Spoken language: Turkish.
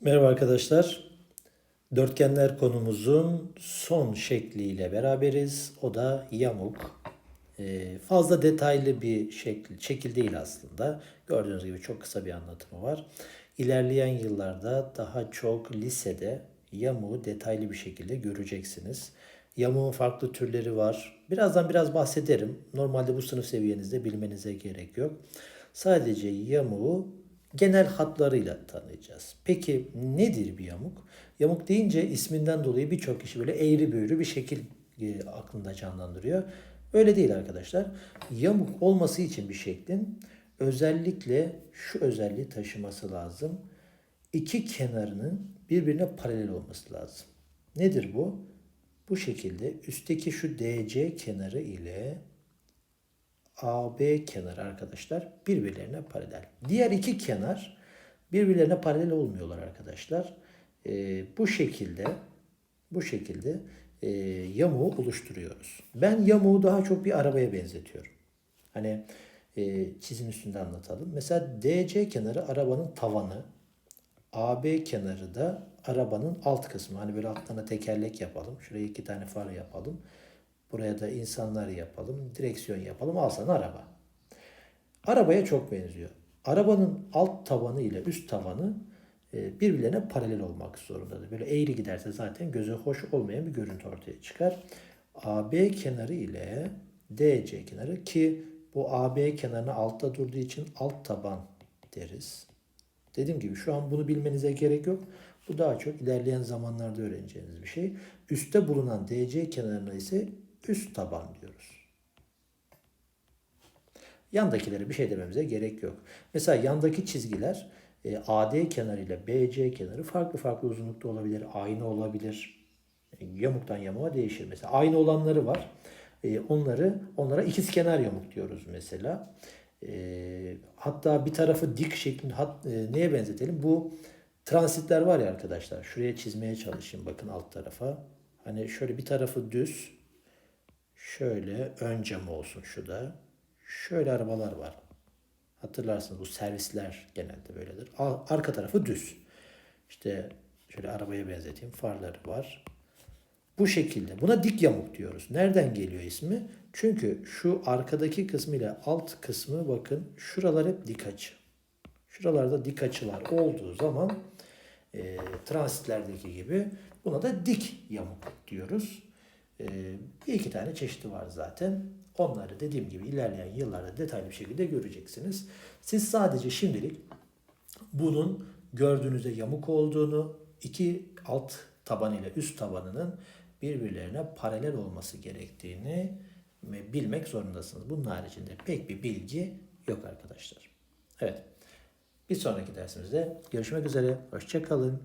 Merhaba arkadaşlar. Dörtgenler konumuzun son şekliyle beraberiz. O da yamuk. Ee, fazla detaylı bir şekil, şekil değil aslında. Gördüğünüz gibi çok kısa bir anlatımı var. İlerleyen yıllarda daha çok lisede yamuğu detaylı bir şekilde göreceksiniz. Yamuğun farklı türleri var. Birazdan biraz bahsederim. Normalde bu sınıf seviyenizde bilmenize gerek yok. Sadece yamuğu genel hatlarıyla tanıyacağız. Peki nedir bir yamuk? Yamuk deyince isminden dolayı birçok kişi böyle eğri büğrü bir şekil e, aklında canlandırıyor. Öyle değil arkadaşlar. Yamuk olması için bir şeklin özellikle şu özelliği taşıması lazım. İki kenarının birbirine paralel olması lazım. Nedir bu? Bu şekilde üstteki şu DC kenarı ile AB kenarı arkadaşlar birbirlerine paralel. Diğer iki kenar birbirlerine paralel olmuyorlar arkadaşlar. Ee, bu şekilde bu şekilde e, yamuğu oluşturuyoruz. Ben yamuğu daha çok bir arabaya benzetiyorum. Hani e, çizim üstünde anlatalım. Mesela DC kenarı arabanın tavanı, AB kenarı da arabanın alt kısmı. Hani böyle altlarına tekerlek yapalım. Şuraya iki tane far yapalım. Buraya da insanlar yapalım. Direksiyon yapalım. Al sana araba. Arabaya çok benziyor. Arabanın alt tavanı ile üst tavanı e, birbirlerine paralel olmak zorundadır. Böyle eğri giderse zaten göze hoş olmayan bir görüntü ortaya çıkar. AB kenarı ile DC kenarı ki bu AB kenarına altta durduğu için alt taban deriz. Dediğim gibi şu an bunu bilmenize gerek yok. Bu daha çok ilerleyen zamanlarda öğreneceğiniz bir şey. Üste bulunan DC kenarına ise üst taban diyoruz. Yandakilere bir şey dememize gerek yok. Mesela yandaki çizgiler e, AD kenarı ile BC kenarı farklı farklı uzunlukta olabilir. Aynı olabilir. E, Yamuktan yamuğa değişir. Mesela aynı olanları var. E, onları onlara ikiz kenar yamuk diyoruz mesela. Hatta bir tarafı dik şeklinde neye benzetelim? Bu transitler var ya arkadaşlar. Şuraya çizmeye çalışayım bakın alt tarafa. Hani şöyle bir tarafı düz. Şöyle ön camı olsun şu da. Şöyle arabalar var. Hatırlarsınız bu servisler genelde böyledir. Arka tarafı düz. İşte şöyle arabaya benzeteyim. Farları var. Bu şekilde. Buna dik yamuk diyoruz. Nereden geliyor ismi? Çünkü şu arkadaki kısmı ile alt kısmı bakın şuralar hep dik açı. Şuralarda dik açılar olduğu zaman e, transitlerdeki gibi buna da dik yamuk diyoruz. E, bir iki tane çeşidi var zaten. Onları dediğim gibi ilerleyen yıllarda detaylı bir şekilde göreceksiniz. Siz sadece şimdilik bunun gördüğünüzde yamuk olduğunu, iki alt taban ile üst tabanının birbirlerine paralel olması gerektiğini bilmek zorundasınız. Bunun haricinde pek bir bilgi yok arkadaşlar. Evet. Bir sonraki dersimizde görüşmek üzere. Hoşçakalın.